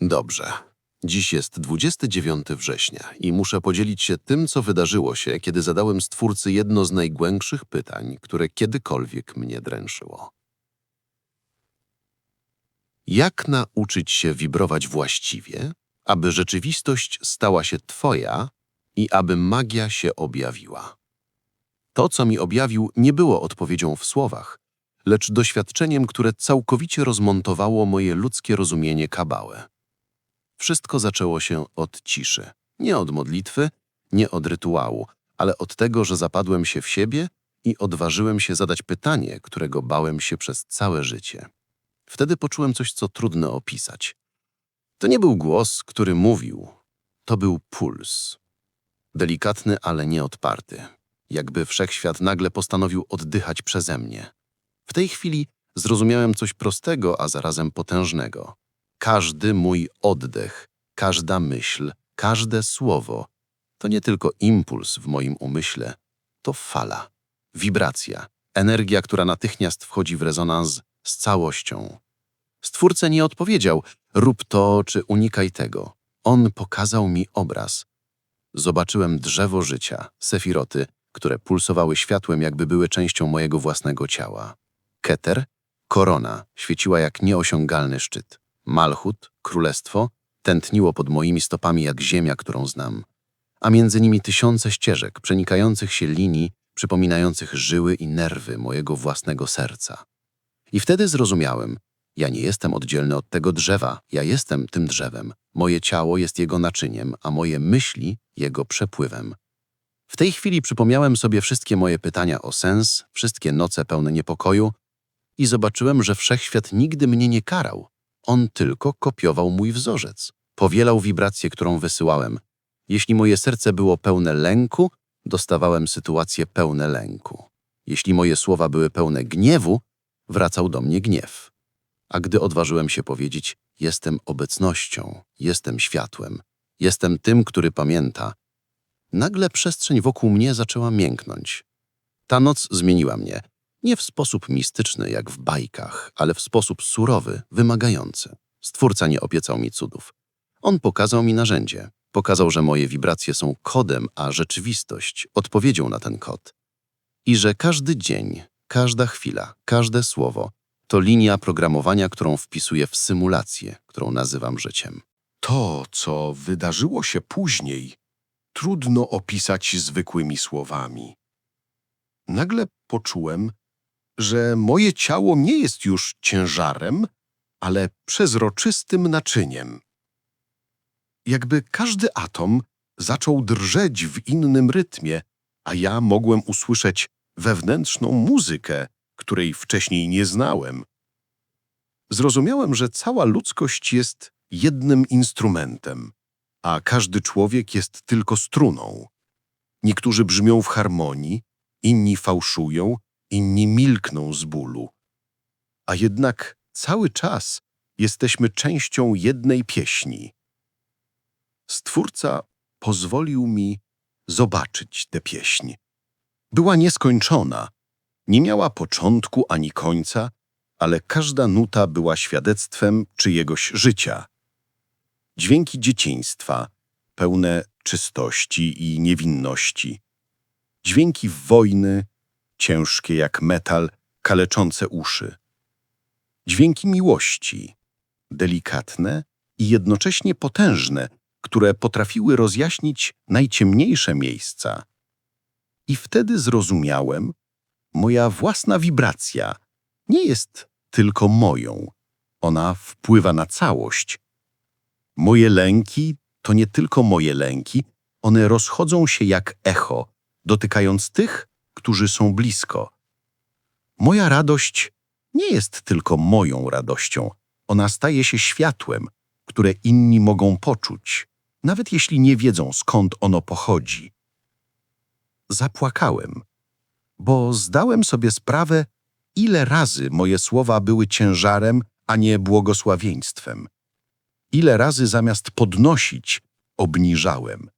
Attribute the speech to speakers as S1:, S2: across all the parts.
S1: Dobrze. Dziś jest 29 września i muszę podzielić się tym, co wydarzyło się, kiedy zadałem Stwórcy jedno z najgłębszych pytań, które kiedykolwiek mnie dręczyło. Jak nauczyć się wibrować właściwie, aby rzeczywistość stała się Twoja i aby magia się objawiła? To, co mi objawił, nie było odpowiedzią w słowach, lecz doświadczeniem, które całkowicie rozmontowało moje ludzkie rozumienie kabały. Wszystko zaczęło się od ciszy. Nie od modlitwy, nie od rytuału, ale od tego, że zapadłem się w siebie i odważyłem się zadać pytanie, którego bałem się przez całe życie. Wtedy poczułem coś, co trudno opisać. To nie był głos, który mówił. To był puls. Delikatny, ale nieodparty. Jakby wszechświat nagle postanowił oddychać przeze mnie. W tej chwili zrozumiałem coś prostego, a zarazem potężnego. Każdy mój oddech, każda myśl, każde słowo to nie tylko impuls w moim umyśle, to fala, wibracja, energia, która natychmiast wchodzi w rezonans z całością. Stwórca nie odpowiedział, rób to czy unikaj tego. On pokazał mi obraz. Zobaczyłem drzewo życia, sefiroty, które pulsowały światłem, jakby były częścią mojego własnego ciała. Keter, korona, świeciła jak nieosiągalny szczyt. Malchut, królestwo, tętniło pod moimi stopami jak ziemia, którą znam, a między nimi tysiące ścieżek, przenikających się linii, przypominających żyły i nerwy mojego własnego serca. I wtedy zrozumiałem, ja nie jestem oddzielny od tego drzewa, ja jestem tym drzewem. Moje ciało jest jego naczyniem, a moje myśli jego przepływem. W tej chwili przypomniałem sobie wszystkie moje pytania o sens, wszystkie noce pełne niepokoju i zobaczyłem, że wszechświat nigdy mnie nie karał. On tylko kopiował mój wzorzec, powielał wibrację, którą wysyłałem. Jeśli moje serce było pełne lęku, dostawałem sytuacje pełne lęku. Jeśli moje słowa były pełne gniewu, wracał do mnie gniew. A gdy odważyłem się powiedzieć, jestem obecnością, jestem światłem, jestem tym, który pamięta, nagle przestrzeń wokół mnie zaczęła mięknąć. Ta noc zmieniła mnie, nie w sposób mistyczny jak w bajkach, ale w sposób surowy, wymagający. Stwórca nie obiecał mi cudów. On pokazał mi narzędzie. Pokazał, że moje wibracje są kodem, a rzeczywistość odpowiedzią na ten kod. I że każdy dzień, każda chwila, każde słowo to linia programowania, którą wpisuję w symulację, którą nazywam życiem.
S2: To, co wydarzyło się później, trudno opisać zwykłymi słowami. Nagle poczułem, że moje ciało nie jest już ciężarem, ale przezroczystym naczyniem. Jakby każdy atom zaczął drżeć w innym rytmie, a ja mogłem usłyszeć wewnętrzną muzykę, której wcześniej nie znałem. Zrozumiałem, że cała ludzkość jest jednym instrumentem, a każdy człowiek jest tylko struną. Niektórzy brzmią w harmonii, inni fałszują, inni milkną z bólu. A jednak cały czas jesteśmy częścią jednej pieśni. Stwórca pozwolił mi zobaczyć tę pieśń. Była nieskończona, nie miała początku ani końca, ale każda nuta była świadectwem czyjegoś życia. Dźwięki dzieciństwa, pełne czystości i niewinności. Dźwięki wojny, ciężkie jak metal, kaleczące uszy. Dźwięki miłości, delikatne i jednocześnie potężne, które potrafiły rozjaśnić najciemniejsze miejsca. I wtedy zrozumiałem, moja własna wibracja nie jest tylko moją. Ona wpływa na całość. Moje lęki to nie tylko moje lęki, one rozchodzą się jak echo, dotykając tych, którzy są blisko. Moja radość nie jest tylko moją radością, ona staje się światłem, które inni mogą poczuć, nawet jeśli nie wiedzą skąd ono pochodzi. Zapłakałem, bo zdałem sobie sprawę, ile razy moje słowa były ciężarem, a nie błogosławieństwem. Ile razy zamiast podnosić, obniżałem.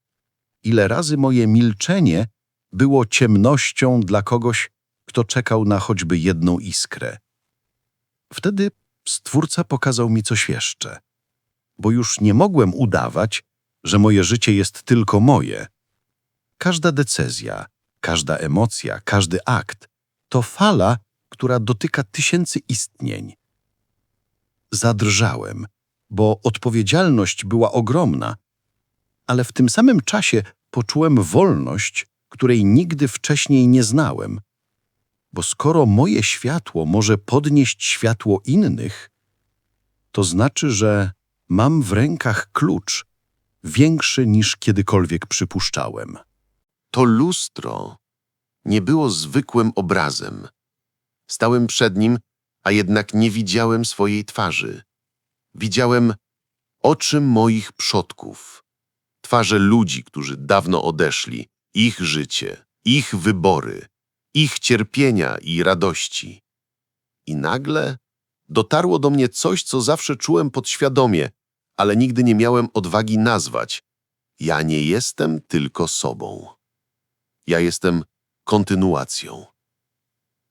S2: Ile razy moje milczenie było ciemnością dla kogoś, kto czekał na choćby jedną iskrę. Wtedy Stwórca pokazał mi coś jeszcze.
S1: bo już nie mogłem udawać, że moje życie jest tylko moje. Każda decyzja, każda emocja, każdy akt to fala, która dotyka tysięcy istnień. Zadrżałem, bo odpowiedzialność była ogromna, ale w tym samym czasie poczułem wolność, której nigdy wcześniej nie znałem. Bo skoro moje światło może podnieść światło innych, to znaczy, że mam w rękach klucz większy niż kiedykolwiek przypuszczałem.
S3: To lustro nie było zwykłym obrazem. Stałem przed nim, a jednak nie widziałem swojej twarzy. Widziałem oczy moich przodków, twarze ludzi, którzy dawno odeszli, ich życie, ich wybory, ich cierpienia i radości. I nagle dotarło do mnie coś, co zawsze czułem podświadomie, ale nigdy nie miałem odwagi nazwać. Ja nie jestem tylko sobą. Ja jestem kontynuacją.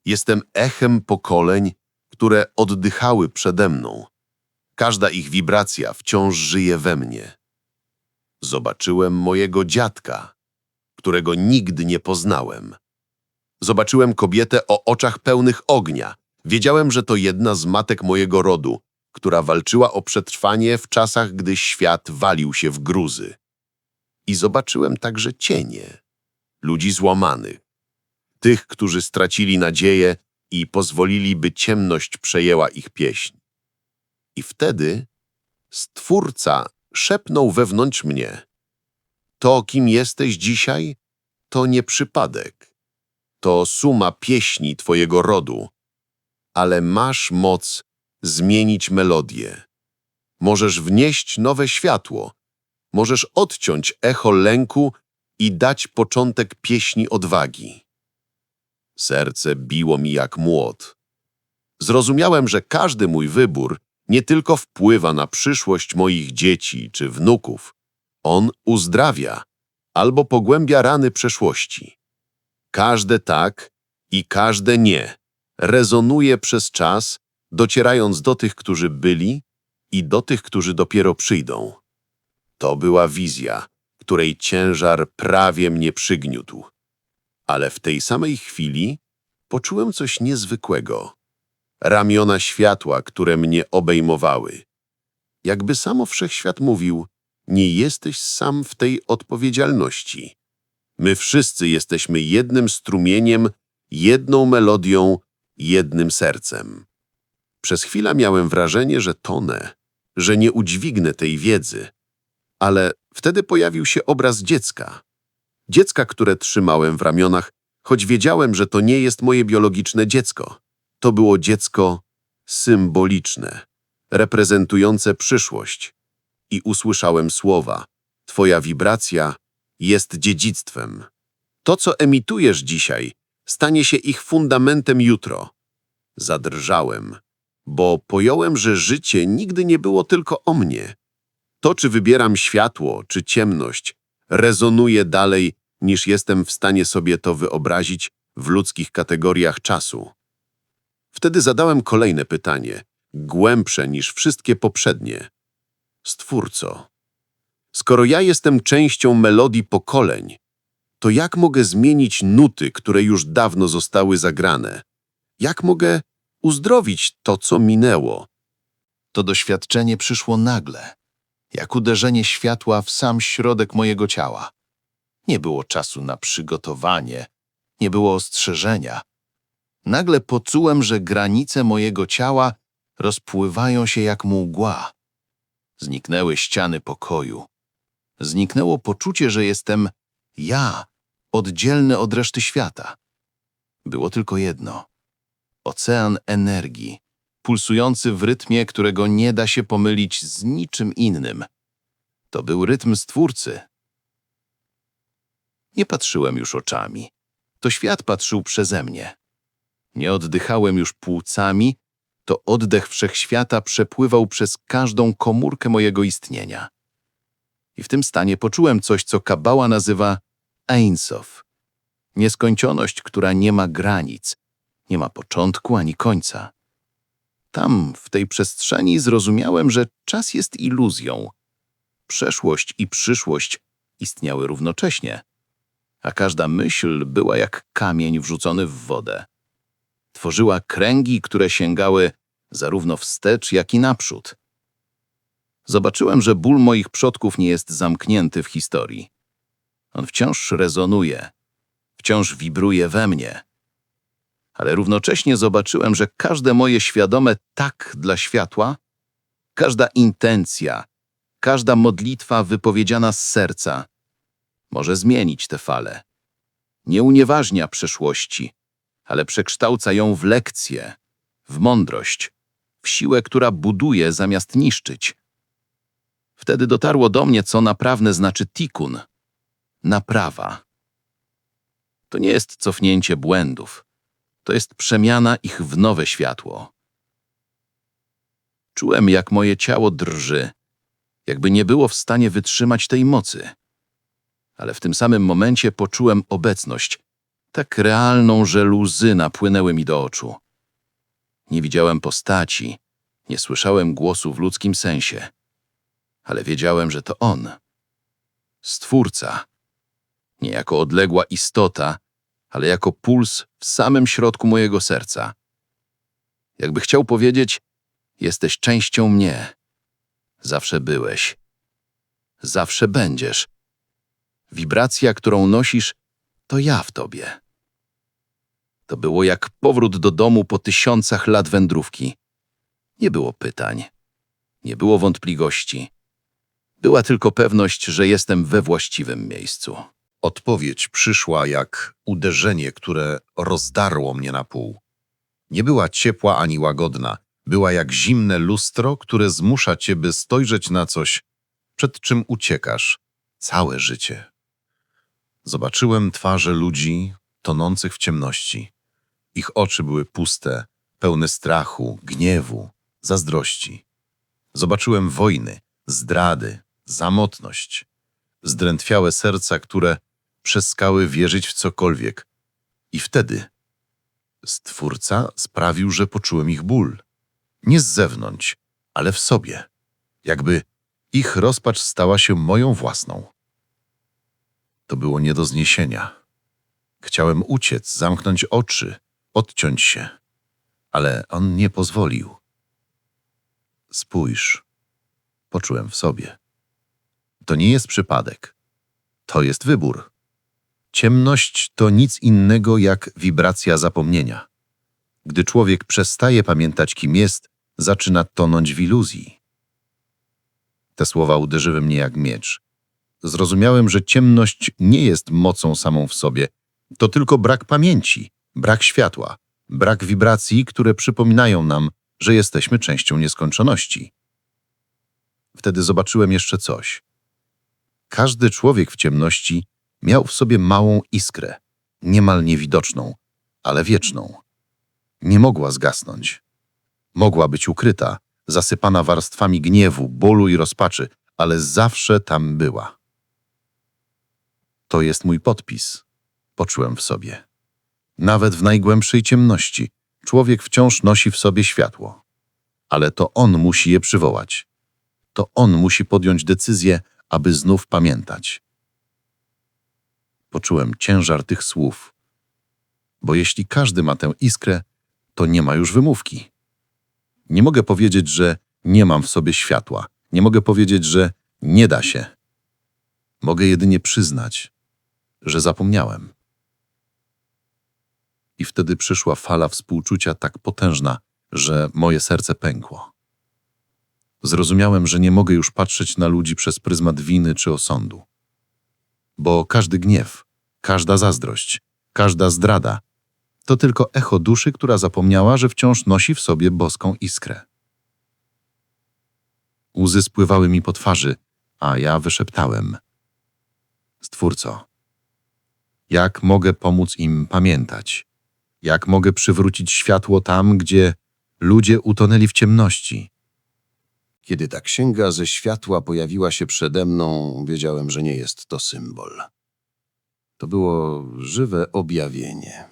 S3: Jestem echem pokoleń, które oddychały przede mną. Każda ich wibracja wciąż żyje we mnie. Zobaczyłem mojego dziadka, którego nigdy nie poznałem. Zobaczyłem kobietę o oczach pełnych ognia. Wiedziałem, że to jedna z matek mojego rodu, która walczyła o przetrwanie w czasach, gdy świat walił się w gruzy. I zobaczyłem także cienie, ludzi złamanych, tych, którzy stracili nadzieję i pozwolili, by ciemność przejęła ich pieśń. I wtedy Stwórca szepnął wewnątrz mnie. To, kim jesteś dzisiaj, to nie przypadek. To suma pieśni twojego rodu. Ale masz moc zmienić melodię. Możesz wnieść nowe światło. Możesz odciąć echo lęku i dać początek pieśni odwagi. Serce biło mi jak młot. Zrozumiałem, że każdy mój wybór nie tylko wpływa na przyszłość moich dzieci czy wnuków. On uzdrawia albo pogłębia rany przeszłości. Każde tak i każde nie rezonuje przez czas, docierając do tych, którzy byli i do tych, którzy dopiero przyjdą. To była wizja, której ciężar prawie mnie przygniótł. Ale w tej samej chwili poczułem coś niezwykłego. Ramiona światła, które mnie obejmowały. Jakby samo wszechświat mówił, nie jesteś sam w tej odpowiedzialności. My wszyscy jesteśmy jednym strumieniem, jedną melodią, jednym sercem. Przez chwilę miałem wrażenie, że tonę, że nie udźwignę tej wiedzy. Ale wtedy pojawił się obraz dziecka. Dziecka, które trzymałem w ramionach, choć wiedziałem, że to nie jest moje biologiczne dziecko. To było dziecko symboliczne, reprezentujące przyszłość. I usłyszałem słowa: Twoja wibracja jest dziedzictwem. To, co emitujesz dzisiaj, stanie się ich fundamentem jutro. Zadrżałem, bo pojąłem, że życie nigdy nie było tylko o mnie. To, czy wybieram światło, czy ciemność, rezonuje dalej, niż jestem w stanie sobie to wyobrazić w ludzkich kategoriach czasu. Wtedy zadałem kolejne pytanie, głębsze niż wszystkie poprzednie. Stwórco, skoro ja jestem częścią melodii pokoleń, to jak mogę zmienić nuty, które już dawno zostały zagrane? Jak mogę uzdrowić to, co minęło?
S4: To doświadczenie przyszło nagle, jak uderzenie światła w sam środek mojego ciała. Nie było czasu na przygotowanie, nie było ostrzeżenia. Nagle poczułem, że granice mojego ciała rozpływają się jak mgła. Zniknęły ściany pokoju. Zniknęło poczucie, że jestem ja, oddzielny od reszty świata. Było tylko jedno. Ocean energii, pulsujący w rytmie, którego nie da się pomylić z niczym innym. To był rytm Stwórcy. Nie patrzyłem już oczami. To świat patrzył przeze mnie. Nie oddychałem już płucami, to oddech wszechświata przepływał przez każdą komórkę mojego istnienia. I w tym stanie poczułem coś, co Kabała nazywa Ein Sof. Nieskończoność, która nie ma granic, nie ma początku ani końca. Tam, w tej przestrzeni, zrozumiałem, że czas jest iluzją. Przeszłość i przyszłość istniały równocześnie, a każda myśl była jak kamień wrzucony w wodę. Tworzyła kręgi, które sięgały zarówno wstecz, jak i naprzód. Zobaczyłem, że ból moich przodków nie jest zamknięty w historii. On wciąż rezonuje, wciąż wibruje we mnie. Ale równocześnie zobaczyłem, że każde moje świadome tak dla światła, każda intencja, każda modlitwa wypowiedziana z serca może zmienić tę falę. Nie unieważnia przeszłości, ale przekształca ją w lekcję, w mądrość, w siłę, która buduje zamiast niszczyć. Wtedy dotarło do mnie, co naprawdę znaczy tikun naprawa. To nie jest cofnięcie błędów, to jest przemiana ich w nowe światło. Czułem, jak moje ciało drży, jakby nie było w stanie wytrzymać tej mocy. Ale w tym samym momencie poczułem obecność, tak realną, że łzy napłynęły mi do oczu. Nie widziałem postaci, nie słyszałem głosu w ludzkim sensie, ale wiedziałem, że to on, Stwórca, nie jako odległa istota, ale jako puls w samym środku mojego serca. Jakby chciał powiedzieć, jesteś częścią mnie. Zawsze byłeś. Zawsze będziesz. Wibracja, którą nosisz, to ja w tobie. To było jak powrót do domu po tysiącach lat wędrówki. Nie było pytań, nie było wątpliwości. Była tylko pewność, że jestem we właściwym miejscu.
S1: Odpowiedź przyszła jak uderzenie, które rozdarło mnie na pół. Nie była ciepła ani łagodna, była jak zimne lustro, które zmusza cię, by spojrzeć na coś, przed czym uciekasz całe życie. Zobaczyłem twarze ludzi tonących w ciemności. Ich oczy były puste, pełne strachu, gniewu, zazdrości. Zobaczyłem wojny, zdrady, samotność, zdrętwiałe serca, które przestały wierzyć w cokolwiek. I wtedy Stwórca sprawił, że poczułem ich ból. Nie z zewnątrz, ale w sobie. Jakby ich rozpacz stała się moją własną. To było nie do zniesienia. Chciałem uciec, zamknąć oczy, odciąć się, ale on nie pozwolił. Spójrz, poczułem w sobie. To nie jest przypadek. To jest wybór. Ciemność to nic innego jak wibracja zapomnienia. Gdy człowiek przestaje pamiętać, kim jest, zaczyna tonąć w iluzji. Te słowa uderzyły mnie jak miecz. Zrozumiałem, że ciemność nie jest mocą samą w sobie. To tylko brak pamięci, brak światła, brak wibracji, które przypominają nam, że jesteśmy częścią nieskończoności. Wtedy zobaczyłem jeszcze coś. Każdy człowiek w ciemności miał w sobie małą iskrę, niemal niewidoczną, ale wieczną. Nie mogła zgasnąć. Mogła być ukryta, zasypana warstwami gniewu, bólu i rozpaczy, ale zawsze tam była. To jest mój podpis, poczułem w sobie. Nawet w najgłębszej ciemności człowiek wciąż nosi w sobie światło. Ale to on musi je przywołać. To on musi podjąć decyzję, aby znów pamiętać. Poczułem ciężar tych słów. Bo jeśli każdy ma tę iskrę, to nie ma już wymówki. Nie mogę powiedzieć, że nie mam w sobie światła. Nie mogę powiedzieć, że nie da się. Mogę jedynie przyznać, że zapomniałem. I wtedy przyszła fala współczucia tak potężna, że moje serce pękło. Zrozumiałem, że nie mogę już patrzeć na ludzi przez pryzmat winy czy osądu. Bo każdy gniew, każda zazdrość, każda zdrada to tylko echo duszy, która zapomniała, że wciąż nosi w sobie boską iskrę. Łzy spływały mi po twarzy, a ja wyszeptałem. Stwórco, jak mogę pomóc im pamiętać? Jak mogę przywrócić światło tam, gdzie ludzie utonęli w ciemności?
S3: Kiedy ta księga ze światła pojawiła się przede mną, wiedziałem, że nie jest to symbol. To było żywe objawienie.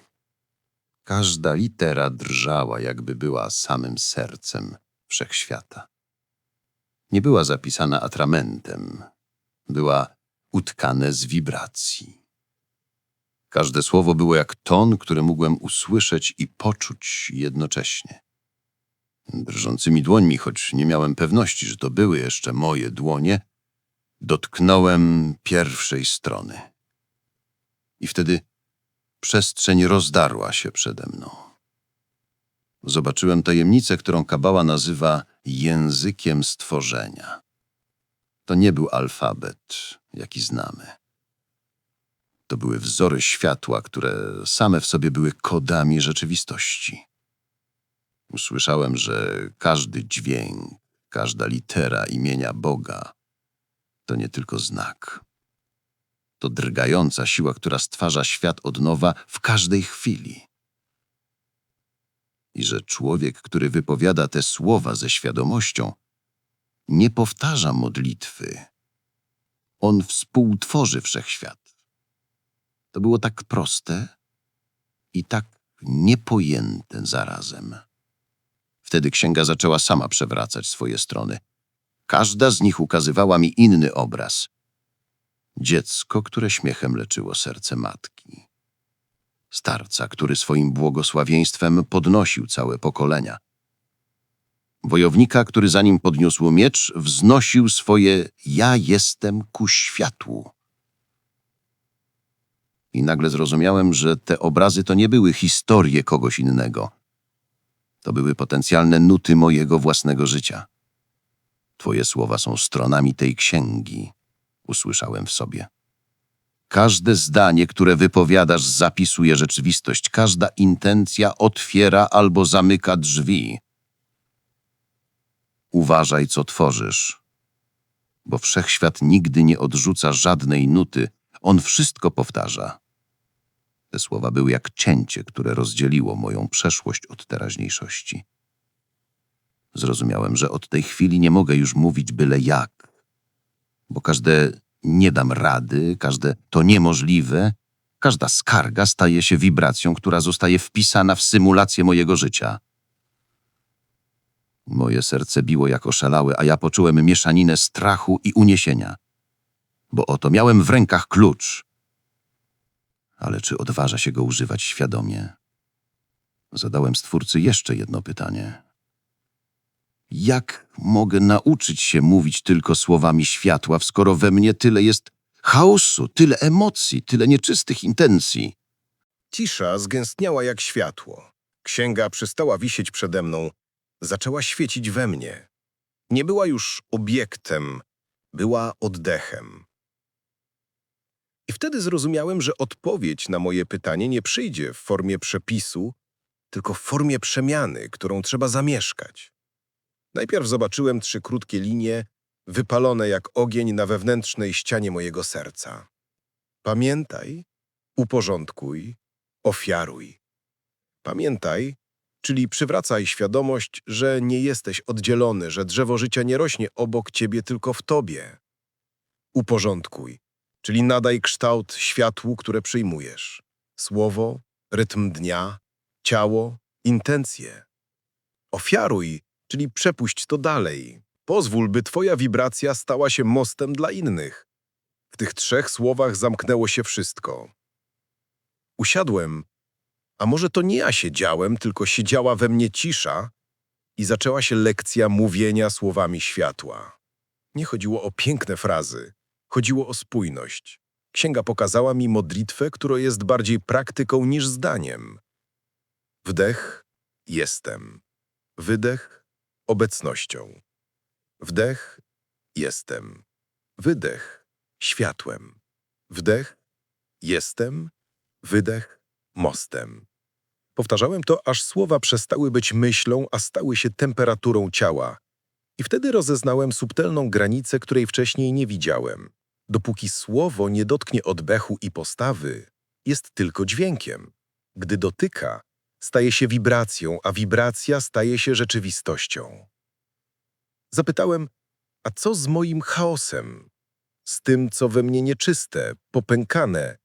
S1: Każda litera drżała, jakby była samym sercem wszechświata. Nie była zapisana atramentem, była utkane z wibracji. Każde słowo było jak ton, który mógłem usłyszeć i poczuć jednocześnie. Drżącymi dłońmi, choć nie miałem pewności, że to były jeszcze moje dłonie, dotknąłem pierwszej strony. I wtedy przestrzeń rozdarła się przede mną. Zobaczyłem tajemnicę, którą Kabała nazywa językiem stworzenia. To nie był alfabet, jaki znamy. To były wzory światła, które same w sobie były kodami rzeczywistości. Usłyszałem, że każdy dźwięk, każda litera imienia Boga to nie tylko znak. To drgająca siła, która stwarza świat od nowa w każdej chwili. I że człowiek, który wypowiada te słowa ze świadomością, nie powtarza modlitwy. On współtworzy wszechświat. To było tak proste i tak niepojęte zarazem. Wtedy księga zaczęła sama przewracać swoje strony. Każda z nich ukazywała mi inny obraz. Dziecko, które śmiechem leczyło serce matki. Starca, który swoim błogosławieństwem podnosił całe pokolenia. Wojownika, który zanim podniósł miecz, wznosił swoje ja jestem ku światłu. I nagle zrozumiałem, że te obrazy to nie były historie kogoś innego. To były potencjalne nuty mojego własnego życia. Twoje słowa są stronami tej księgi, usłyszałem w sobie. Każde zdanie, które wypowiadasz, zapisuje rzeczywistość. Każda intencja otwiera albo zamyka drzwi. Uważaj, co tworzysz, bo wszechświat nigdy nie odrzuca żadnej nuty, on wszystko powtarza. Te słowa były jak cięcie, które rozdzieliło moją przeszłość od teraźniejszości. Zrozumiałem, że od tej chwili nie mogę już mówić byle jak, bo każde nie dam rady, każde to niemożliwe, każda skarga staje się wibracją, która zostaje wpisana w symulację mojego życia. Moje serce biło jak oszalałe, a ja poczułem mieszaninę strachu i uniesienia, bo oto miałem w rękach klucz. Ale czy odważa się go używać świadomie? Zadałem Stwórcy jeszcze jedno pytanie. Jak mogę nauczyć się mówić tylko słowami światła, skoro we mnie tyle jest chaosu, tyle emocji, tyle nieczystych intencji?
S5: Cisza zgęstniała jak światło. Księga przestała wisieć przede mną, zaczęła świecić we mnie. Nie była już obiektem, była oddechem. I wtedy zrozumiałem, że odpowiedź na moje pytanie nie przyjdzie w formie przepisu, tylko w formie przemiany, którą trzeba zamieszkać. Najpierw zobaczyłem trzy krótkie linie, wypalone jak ogień na wewnętrznej ścianie mojego serca. Pamiętaj, uporządkuj, ofiaruj. Pamiętaj, czyli przywracaj świadomość, że nie jesteś oddzielony, że drzewo życia nie rośnie obok ciebie, tylko w tobie. Uporządkuj, czyli nadaj kształt światłu, które przyjmujesz. Słowo, rytm dnia, ciało, intencje. Ofiaruj, czyli przepuść to dalej. Pozwól, by twoja wibracja stała się mostem dla innych. W tych trzech słowach zamknęło się wszystko. Usiadłem, a może to nie ja siedziałem, tylko siedziała we mnie cisza i zaczęła się lekcja mówienia słowami światła. Nie chodziło o piękne frazy, chodziło o spójność. Księga pokazała mi modlitwę, która jest bardziej praktyką niż zdaniem. Wdech – jestem. Wydech – obecnością. Wdech – jestem. Wydech – światłem. Wdech – jestem. Wydech – mostem. Powtarzałem to, aż słowa przestały być myślą, a stały się temperaturą ciała. I wtedy rozeznałem subtelną granicę, której wcześniej nie widziałem. Dopóki słowo nie dotknie oddechu i postawy, jest tylko dźwiękiem. Gdy dotyka, staje się wibracją, a wibracja staje się rzeczywistością. Zapytałem, a co z moim chaosem? Z tym, co we mnie nieczyste, popękane?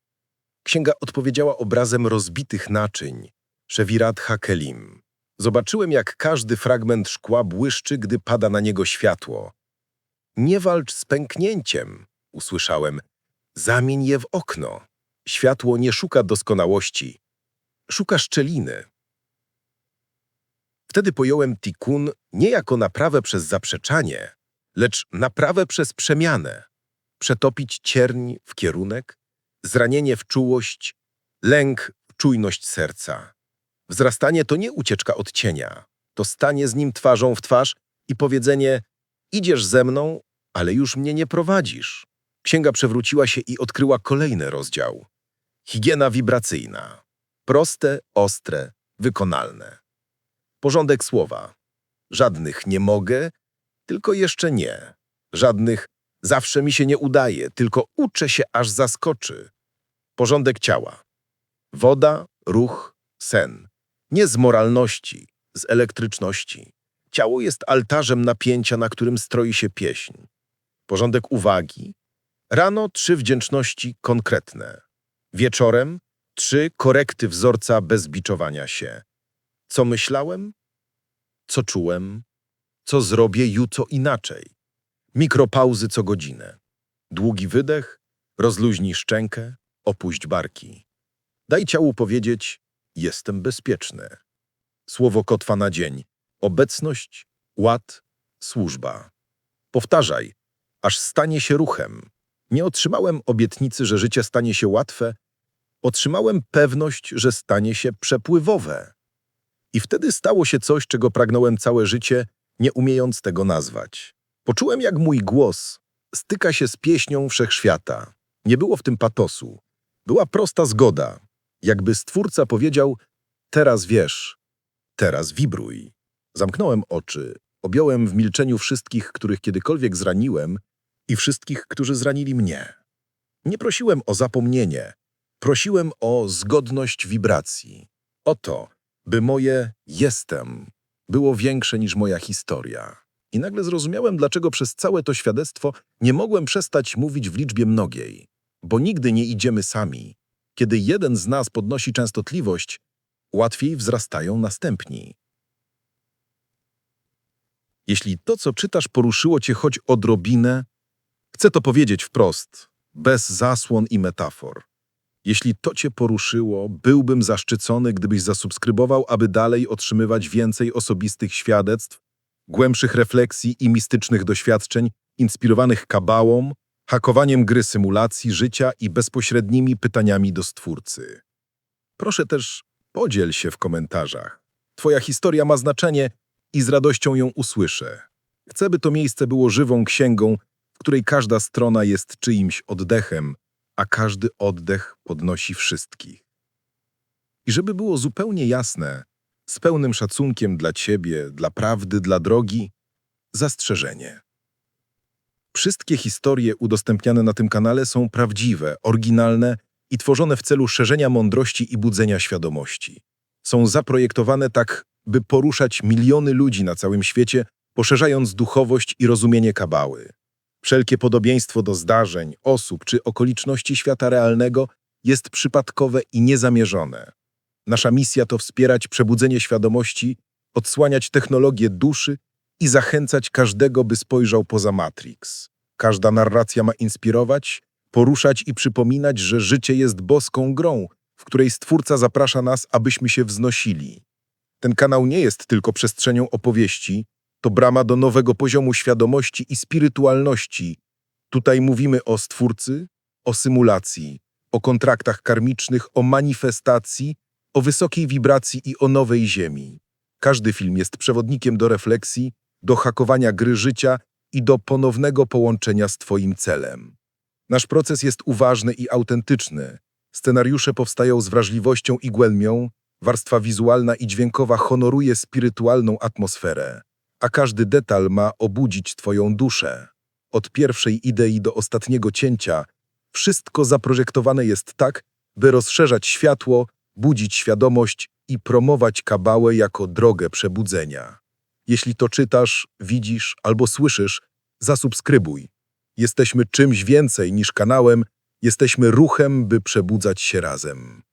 S5: Księga odpowiedziała obrazem rozbitych naczyń, Szewirat Hakelim. Zobaczyłem, jak każdy fragment szkła błyszczy, gdy pada na niego światło. Nie walcz z pęknięciem, usłyszałem. Zamień je w okno. Światło nie szuka doskonałości. Szuka szczeliny. Wtedy pojąłem tikkun nie jako naprawę przez zaprzeczanie, lecz naprawę przez przemianę. Przetopić cierń w kierunek, zranienie w czułość, lęk w czujność serca. Wzrastanie to nie ucieczka od cienia, to stanie z nim twarzą w twarz i powiedzenie idziesz ze mną, ale już mnie nie prowadzisz. Księga przewróciła się i odkryła kolejny rozdział. Higiena wibracyjna. Proste, ostre, wykonalne. Porządek słowa. Żadnych nie mogę, tylko jeszcze nie. Żadnych zawsze mi się nie udaje, tylko uczę się, aż zaskoczy. Porządek ciała. Woda, ruch, sen. Nie z moralności, z elektryczności. Ciało jest altarzem napięcia, na którym stroi się pieśń. Porządek uwagi. Rano trzy wdzięczności konkretne. Wieczorem trzy korekty wzorca bez biczowania się. Co myślałem? Co czułem? Co zrobię jutro inaczej? Mikropauzy co godzinę. Długi wydech, rozluźnij szczękę, opuść barki. Daj ciału powiedzieć, jestem bezpieczny. Słowo kotwa na dzień. Obecność, ład, służba. Powtarzaj, aż stanie się ruchem. Nie otrzymałem obietnicy, że życie stanie się łatwe. Otrzymałem pewność, że stanie się przepływowe. I wtedy stało się coś, czego pragnąłem całe życie, nie umiejąc tego nazwać. Poczułem, jak mój głos styka się z pieśnią wszechświata. Nie było w tym patosu. Była prosta zgoda. Jakby Stwórca powiedział, teraz wiesz, teraz wibruj. Zamknąłem oczy, objąłem w milczeniu wszystkich, których kiedykolwiek zraniłem i wszystkich, którzy zranili mnie. Nie prosiłem o zapomnienie, prosiłem o zgodność wibracji. O to, by moje jestem było większe niż moja historia. I nagle zrozumiałem, dlaczego przez całe to świadectwo nie mogłem przestać mówić w liczbie mnogiej. Bo nigdy nie idziemy sami. Kiedy jeden z nas podnosi częstotliwość, łatwiej wzrastają następni. Jeśli to, co czytasz, poruszyło cię choć odrobinę, chcę to powiedzieć wprost, bez zasłon i metafor. Jeśli to cię poruszyło, byłbym zaszczycony, gdybyś zasubskrybował, aby dalej otrzymywać więcej osobistych świadectw, głębszych refleksji i mistycznych doświadczeń inspirowanych kabałą, hakowaniem gry symulacji życia i bezpośrednimi pytaniami do Stwórcy. Proszę też podziel się w komentarzach. Twoja historia ma znaczenie i z radością ją usłyszę. Chcę, by to miejsce było żywą księgą, w której każda strona jest czyimś oddechem, a każdy oddech podnosi wszystkich. I żeby było zupełnie jasne, z pełnym szacunkiem dla ciebie, dla prawdy, dla drogi, zastrzeżenie. Wszystkie historie udostępniane na tym kanale są prawdziwe, oryginalne i tworzone w celu szerzenia mądrości i budzenia świadomości. Są zaprojektowane tak, by poruszać miliony ludzi na całym świecie, poszerzając duchowość i rozumienie kabały. Wszelkie podobieństwo do zdarzeń, osób czy okoliczności świata realnego jest przypadkowe i niezamierzone. Nasza misja to wspierać przebudzenie świadomości, odsłaniać technologię duszy i zachęcać każdego, by spojrzał poza Matrix. Każda narracja ma inspirować, poruszać i przypominać, że życie jest boską grą, w której Stwórca zaprasza nas, abyśmy się wznosili. Ten kanał nie jest tylko przestrzenią opowieści, to brama do nowego poziomu świadomości i spirytualności. Tutaj mówimy o Stwórcy, o symulacji, o kontraktach karmicznych, o manifestacji, o wysokiej wibracji i o nowej ziemi. Każdy film jest przewodnikiem do refleksji, do hakowania gry życia i do ponownego połączenia z Twoim celem. Nasz proces jest uważny i autentyczny. Scenariusze powstają z wrażliwością i głębią, warstwa wizualna i dźwiękowa honoruje spirytualną atmosferę, a każdy detal ma obudzić Twoją duszę. Od pierwszej idei do ostatniego cięcia wszystko zaprojektowane jest tak, by rozszerzać światło, budzić świadomość i promować kabałę jako drogę przebudzenia. Jeśli to czytasz, widzisz albo słyszysz, zasubskrybuj. Jesteśmy czymś więcej niż kanałem, jesteśmy ruchem, by przebudzać się razem.